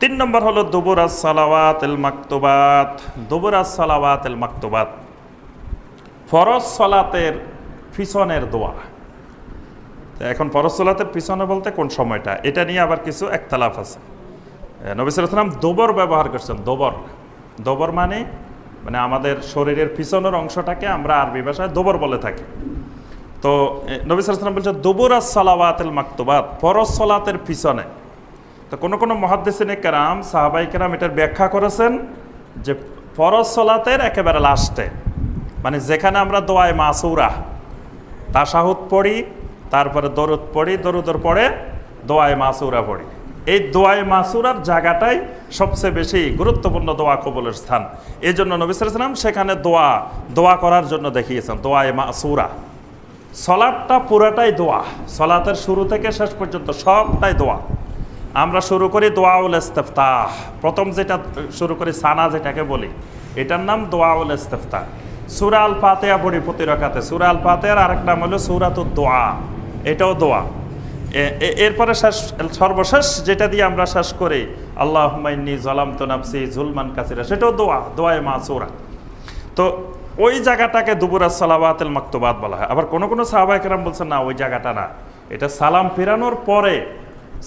তিন নম্বর হলো সালাওয়াত এল মাকতুবাত সালাওয়াত এল মাকতুবাত। ফরজ সলাতের পিছনের দোয়া। এখন ফরজ সলাতের পিছনে বলতে কোন সময়টা? এটা নিয়ে আবার কিছু একতলাফ আছে। নবিসাম দোবর ব্যবহার করছেন, দোবর। দোবর মানে মানে আমাদের শরীরের পিছনের অংশটাকে আমরা আরবি ভাষায় দোবর বলে থাকি। তো নবী সালাম বলছে দুবুরাজ সালাওয়াতেল মাকতুবাত, ফরজ সলাতের পিছনে। তো কোনো কোনো মহাদ্দেশিনে কেরাম, সাহাবাই কেরাম এটার ব্যাখ্যা করেছেন যে ফরজ সলাতের একেবারে লাস্টে মানে যেখানে আমরা দোয়ায় মাসুরা, তাসাহুদ পড়ি, তারপরে দরুদ পড়ি, দরুদর পরে দোয়ায় মাসুরা পড়ি। এই দোয়ায় মাসুরার জায়গাটাই সবচেয়ে বেশি গুরুত্বপূর্ণ দোয়া কবলের স্থান। এই জন্য নবী সালাম সেখানে দোয়া দোয়া করার জন্য দেখিয়েছেন, দোয়ায় মাসুরা। সলাটটা পুরাটাই দোয়া, সলাতের শুরু থেকে শেষ পর্যন্ত সবটাই দোয়া। আমরা শুরু করি দোয়াউল ইস্তেফতাহ। প্রথম যেটা শুরু করি সানা যেটাকে বলি। এটার নাম দোয়াউল ইস্তেফতাহ। সুরা আল ফাতেহা পড়ি প্রতি রকাতে। সুরা আল ফাতেহার আরেক নাম হলো সুরাতুদ দোয়া। এটাও দোয়া। এরপরে শেষ, সর্বশেষ যেটা দিয়ে আমরা শেষ করি আল্লাহ হুমাইনি জলাম নাফসি জুলমান কাসিরা, সেটাও দোয়া, দোয়ায় মা সুরা তো ওই জায়গাটাকে দুবুরা সালাবাতেল মাকতুবাত বলা হয়। আবার কোনো কোনো সাহাবাহিকেরাম বলছেন, না, ওই জায়গাটা না। এটা সালাম ফেরানোর পরে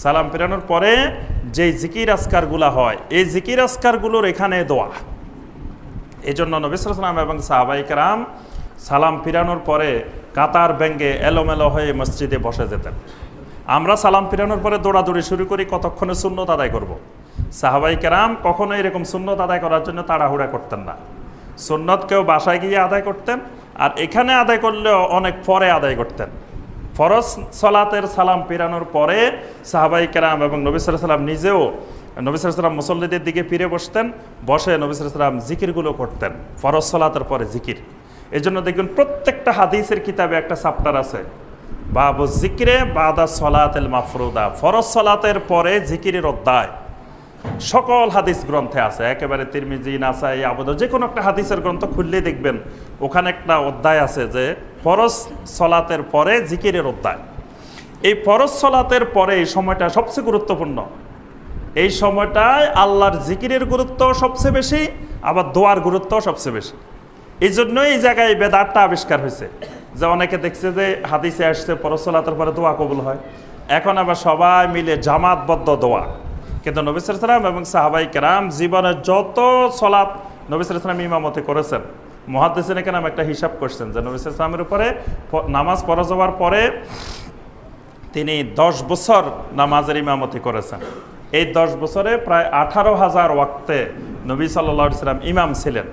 সালাম ফেরানোর পরে যে জিকির আসকারগুলা হয়, এই জিকির আসকারগুলোর এখানে দোয়া। এই জন্য নবিসাম এবং সাহাবাহিকেরাম সালাম ফিরানোর পরে কাতার ব্যাঙ্গে এলোমেলো হয়ে মসজিদে বসে যেতেন। আমরা সালাম ফিরানোর পরে দৌড়াদৌড়ি শুরু করি, কতক্ষণে শূন্যত আদায় করব। সাহাবাই কেরাম কখনো এরকম শূন্যত আদায় করার জন্য তাড়াহুড়া করতেন না। সুন্নত কেউ বাসায় গিয়ে আদায় করতেন, আর এখানে আদায় করলেও অনেক পরে আদায় করতেন। ফরজ সলাতের সালাম পেরানোর পরে সাহাবাই কেরাম এবং নবী সাল্লাম নিজেও নবী সাল্লাম মুসল্লিদের দিকে ফিরে বসতেন, বসে নবী সাল্লাম জিকিরগুলো করতেন। ফরজ সলাতের পরে জিকির। এই জন্য দেখবেন প্রত্যেকটা হাদিসের কিতাবে একটা চাপ্টার আছে। বাবু জিকিরে বাদা সলাতেল মাফরুদা। ফরজ সলাতের পরে জিকিরের অধ্যায়। সকল হাদিস গ্রন্থে আছে, একেবারে তিরমিজি, নাসাই আবুদ যে কোনো একটা হাদিসের গ্রন্থ খুললেই দেখবেন, ওখানে একটা অধ্যায় আছে যে ফরজ সলাতের পরে জিকিরের অধ্যায়। এই ফরজ সলাতের পরে এই সময়টা সবচেয়ে গুরুত্বপূর্ণ। এই সময়টায় আল্লাহর জিকিরের গুরুত্ব সবচেয়ে বেশি, আবার দোয়ার গুরুত্ব সবচেয়ে বেশি। এই জন্যই এই জায়গায় বেদারটা আবিষ্কার হয়েছে, যে অনেকে দেখছে যে হাদিসে আসছে পরসলাতের পরে দোয়া কবুল হয়। এখন আবার সবাই মিলে জামাতবদ্ধ দোয়া। কিন্তু নবিসর সালাম এবং সাহাবাই কেরাম জীবনের যত সলাৎ নবিসর সালাম ইমামতি করেছেন, মহাদ্দেসিনে কেরাম একটা হিসাব করছেন যে নবিসর সালামের উপরে নামাজ পড়া যাওয়ার পরে তিনি দশ বছর নামাজের ইমামতি করেছেন। এই দশ বছরে প্রায় আঠারো হাজার ওয়াক্তে নবী সাল্লা সাল্লাম ইমাম ছিলেন।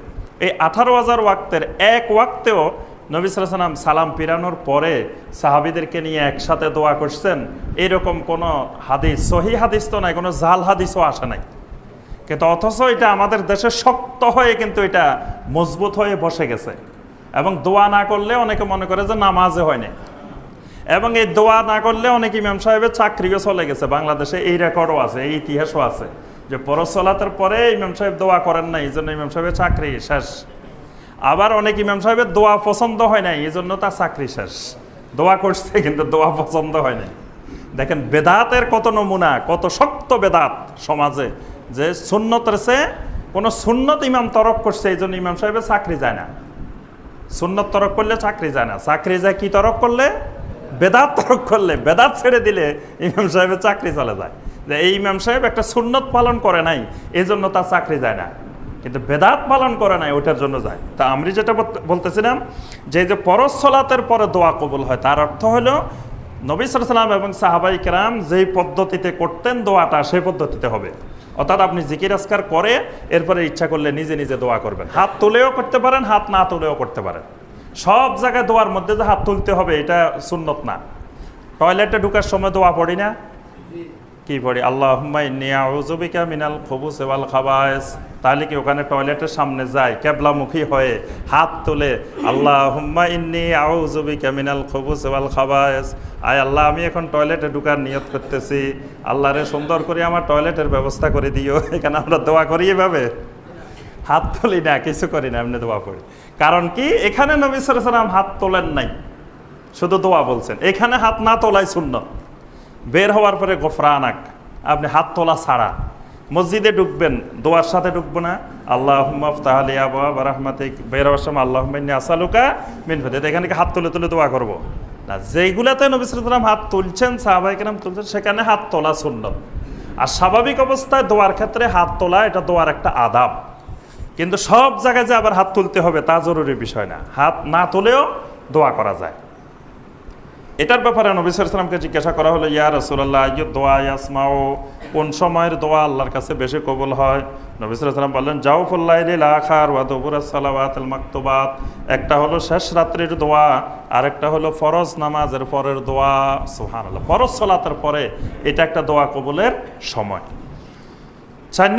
এই আঠারো হাজার ওয়াক্তের এক ওয়াক্তেও নবী সাল্লাম সালাম পিরানোর পরে সাহাবিদেরকে নিয়ে একসাথে দোয়া করছেন, এরকম কোনো হাদিস, সহি হাদিস তো নাই, কোনো জাল হাদিসও আসে নাই। কিন্তু অথচ এটা আমাদের দেশে শক্ত হয়ে কিন্তু এটা মজবুত হয়ে বসে গেছে। এবং দোয়া না করলে অনেকে মনে করে যে নামাজে হয় না এবং এই দোয়া না করলে অনেক ইমাম সাহেবের চাকরিও চলে গেছে। বাংলাদেশে এই রেকর্ডও আছে, এই ইতিহাসও আছে যে পরসলাতের পরে ইমাম সাহেব দোয়া করেন না এই জন্য ইমাম সাহেবের চাকরি শেষ। আবার অনেক ইমাম সাহেবের দোয়া পছন্দ হয় নাই এই জন্য তার চাকরি শেষ। দোয়া করছে, কিন্তু দোয়া পছন্দ হয় নাই। দেখেন, বেদাতের কত নমুনা, কত শক্ত বেদাত সমাজে যে সুন্নতের সে কোনো সুন্নত ইমাম তরক করছে এই জন্য ইমাম সাহেবের চাকরি যায় না। সুন্নত তরক করলে চাকরি যায় না। চাকরি যায় কি তরক করলে? বেদাত তরক করলে। বেদাত ছেড়ে দিলে ইমাম সাহেবের চাকরি চলে যায়। যে এই ইমাম সাহেব একটা সুন্নত পালন করে নাই এই জন্য তার চাকরি যায় না। কিন্তু বেদাত পালন করে নাই ওটার জন্য যায়। তা আমি যেটা বলতেছিলাম যে যে পরশ সলাতের পরে দোয়া কবুল হয়, তার অর্থ হলো নবী সালাম এবং সাহাবাই কেরাম যেই পদ্ধতিতে করতেন দোয়াটা, সেই পদ্ধতিতে হবে। অর্থাৎ আপনি জিকির আসকার করে এরপরে ইচ্ছা করলে নিজে নিজে দোয়া করবেন। হাত তুলেও করতে পারেন, হাত না তুলেও করতে পারেন। সব জায়গায় দোয়ার মধ্যে যে হাত তুলতে হবে, এটা সুন্নত না। টয়লেটে ঢুকার সময় দোয়া পড়ি না। কি পড়ি? আল্লাহ নিয়াউজবিকা মিনাল খবুস এওয়াল খাবায়স তাহলে কি ওখানে টয়লেটের সামনে যায়, কেবলামুখী হয়ে হাত তুলে আল্লাহ হুম্মা ইন্নি আউজবিকা মিনাল খবুস এওয়াল খাবায়স আয় আল্লাহ, আমি এখন টয়লেটে ঢুকার নিয়ত করতেছি। আল্লাহরে সুন্দর করে আমার টয়লেটের ব্যবস্থা করে দিও, এখানে আমরা দোয়া করি এভাবে। হাত তুলি না, কিছু করি না, এমনি দোয়া করি। কারণ কি? এখানে নবী সালাম হাত তোলেন নাই, শুধু দোয়া বলছেন। এখানে হাত না তোলাই শূন্য বের হওয়ার পরে গোফরানাক আপনি হাত তোলা ছাড়া। মসজিদে ঢুকবেন, দোয়ার সাথে ঢুকবো না। আল্লাহ তাহলে আবা বের হওয়ার সময় আল্লাহ আসালুকা মিন ফেদে এখানে হাত তুলে তুলে দোয়া করব। না, যেইগুলাতে নবী সালাম হাত তুলছেন সাহাবাইকেরাম তুলছেন, সেখানে হাত তোলা সুন্নত। আর স্বাভাবিক অবস্থায় দোয়ার ক্ষেত্রে হাত তোলা, এটা দোয়ার একটা আদাব। কিন্তু সব জায়গায় যে আবার হাত তুলতে হবে, তা জরুরি বিষয় না। হাত না তুলেও দোয়া করা যায়। এটার ব্যাপারে নবী সালামকে জিজ্ঞাসা করা হলো, ইয়া রসুল্লাহ দোয়া ইয়াসমাও কোন সময়ের দোয়া আল্লাহর কাছে বেশি কবুল হয়? নবী সালাম বললেন ফুল্লাইল আখার মাকতুবাত। একটা হলো শেষ রাত্রির দোয়া, আরেকটা হলো ফরজ নামাজের পরের দোয়া। সুহান ফরজ সলাতের পরে এটা একটা দোয়া কবুলের সময়।